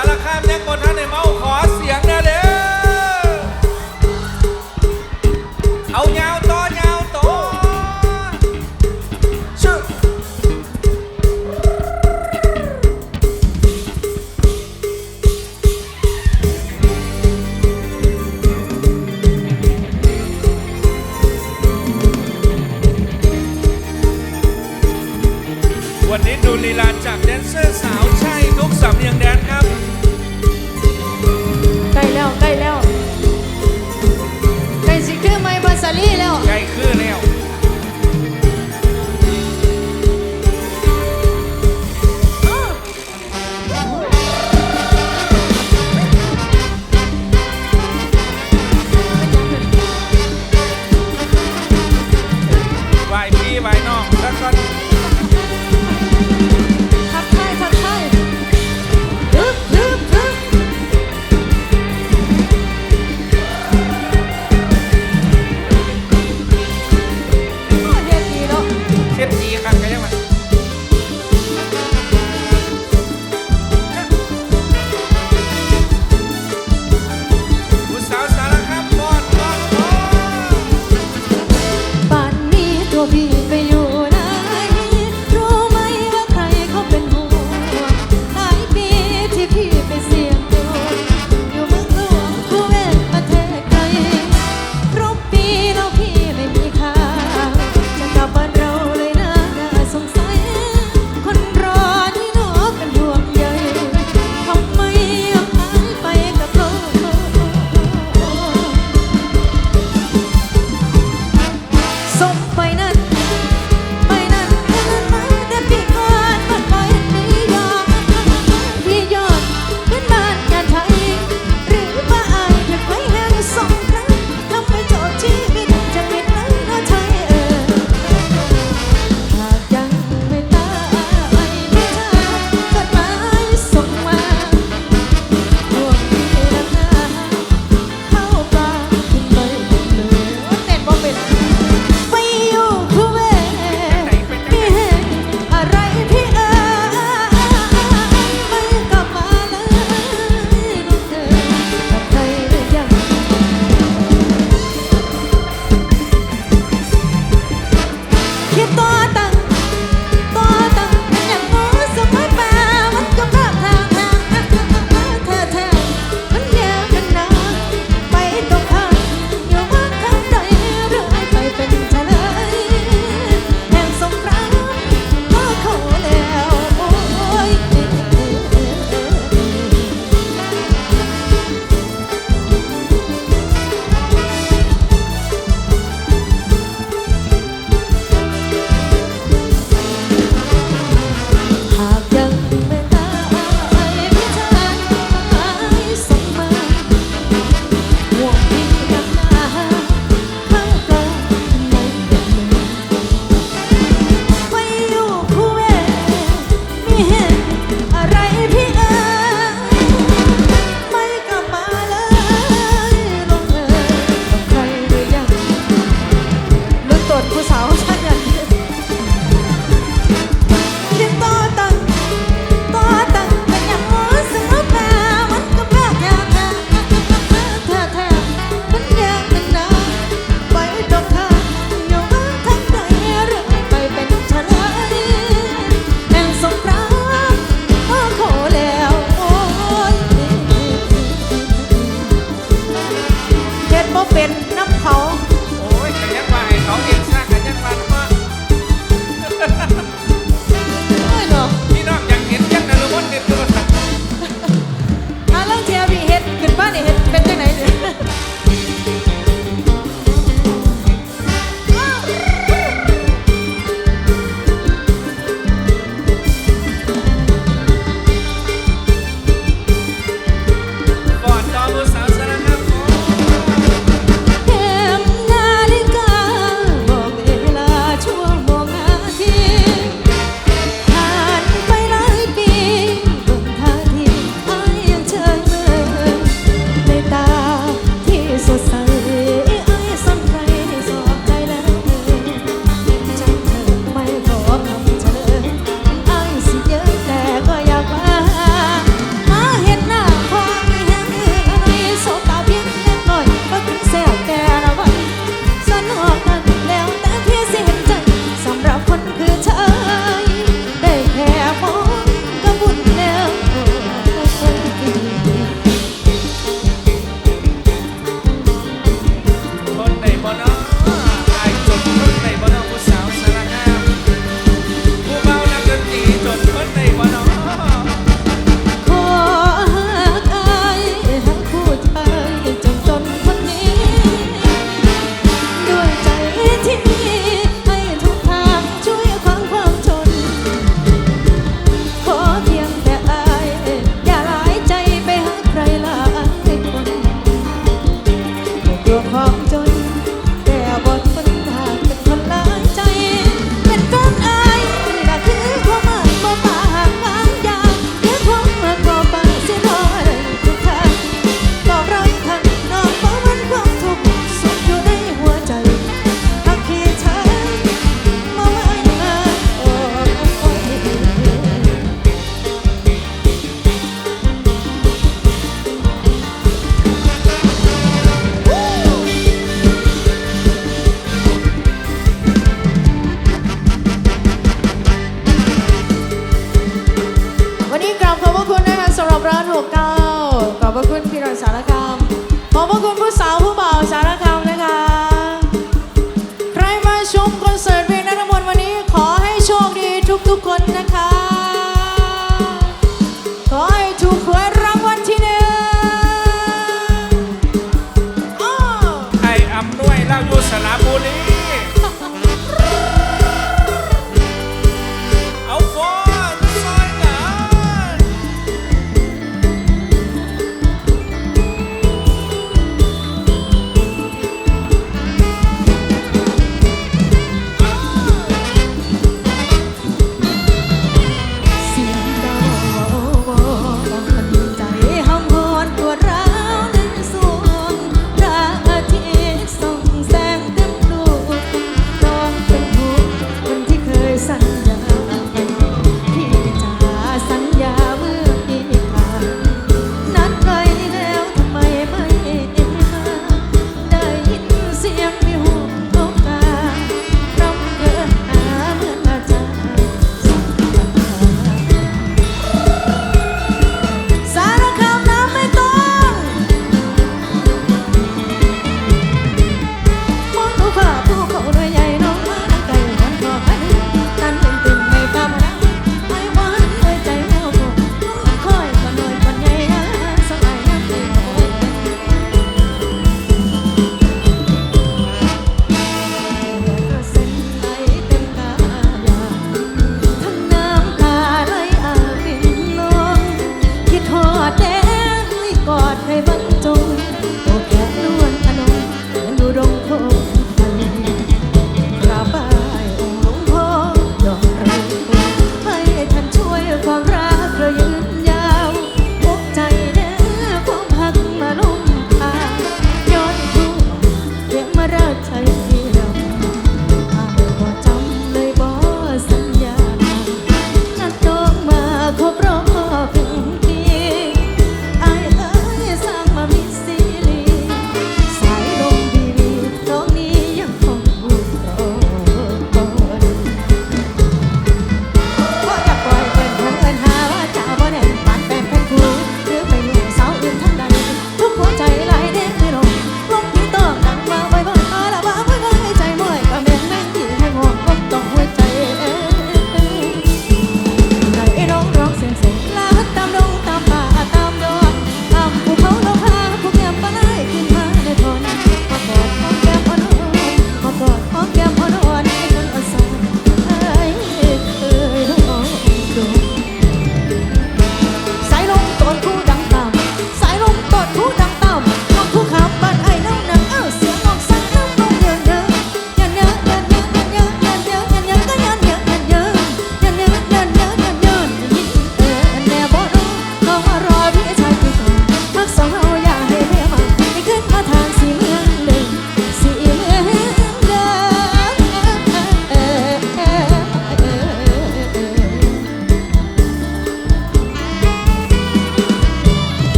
ารคามแจ็คบนท่านในเมา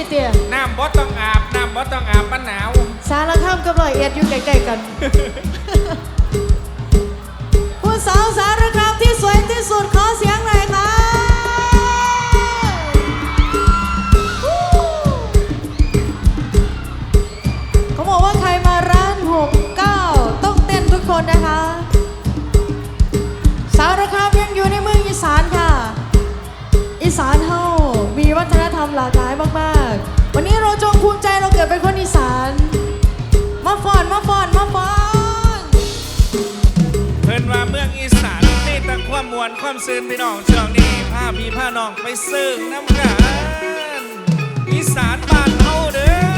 นี่เตี้ยน้ำบ่ต้องอาบ น้ำบ่ต้องอาบมันหนาว สารคามกับรอยเอ็ดอยู่ใกล้ๆกัน ผู้สาวสารคามที่สวยที่สุดขอเสียงหน่อยค่ะเขาบอกว่าใครมาร้านหกเก้าต้องเต้นทุกคนนะคะ สารคามยังอยู่ในเมืองอีสานค่ะ อีสานเฮามีวัฒนธรรมหลากหลายมากๆ ภูมิใจเราเกิดเป็นคนอีสาน มาฟอนมาฟอนมาฟอนเพิ่นว่าเมืองอีสานนี่แต่ความมวลความซื่นพี่น้องช่วงนี้ผ้าพี่ผ้าน้องไปซึ่งน้ำกันอีสานบ้านเฮาเด้อ